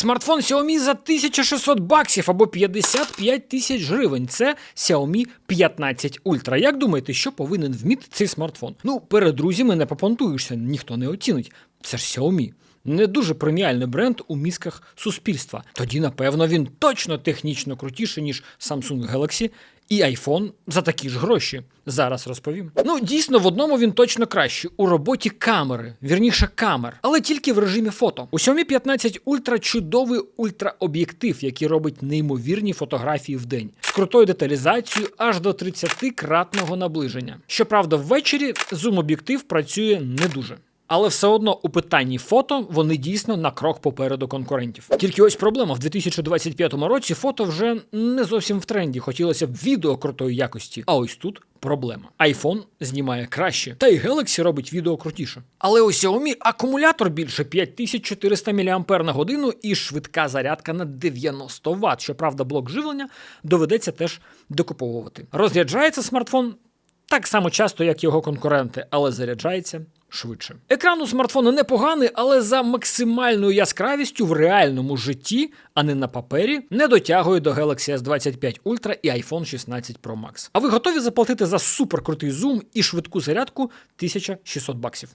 Смартфон Xiaomi за 1600 баксів або 55 тисяч гривень. Це Xiaomi 15 Ultra. Як думаєте, що повинен вміти цей смартфон? Ну, перед друзями не попонтуєшся, ніхто не оцінить. Це ж Xiaomi. Не дуже преміальний бренд у мізках суспільства. Тоді, напевно, він точно технічно крутіший, ніж Samsung Galaxy і iPhone за такі ж гроші. Зараз розповім. Ну, дійсно, в одному він точно кращий у роботі камери, вірніше камер, але тільки в режимі фото. У Xiaomi 15 Ultra чудовий ультраоб'єктив, який робить неймовірні фотографії в день з крутою деталізацією аж до 30-кратного наближення. Щоправда, ввечері зум-об'єктив працює не дуже. Але все одно у питанні фото вони дійсно на крок попереду конкурентів. Тільки ось проблема: в 2025 році фото вже не зовсім в тренді. Хотілося б відео крутої якості. А ось тут проблема. iPhone знімає краще, та й Galaxy робить відео крутіше. Але у Xiaomi акумулятор більше 5400 мАч на годину і швидка зарядка на 90 Вт. Щоправда, блок живлення доведеться теж докуповувати. Розряджається смартфон так само часто, як його конкуренти, але заряджається швидше. Екран у смартфону непоганий, але за максимальною яскравістю в реальному житті, а не на папері, не дотягує до Galaxy S25 Ultra і iPhone 16 Pro Max. А ви готові заплатити за суперкрутий зум і швидку зарядку 1600 баксів?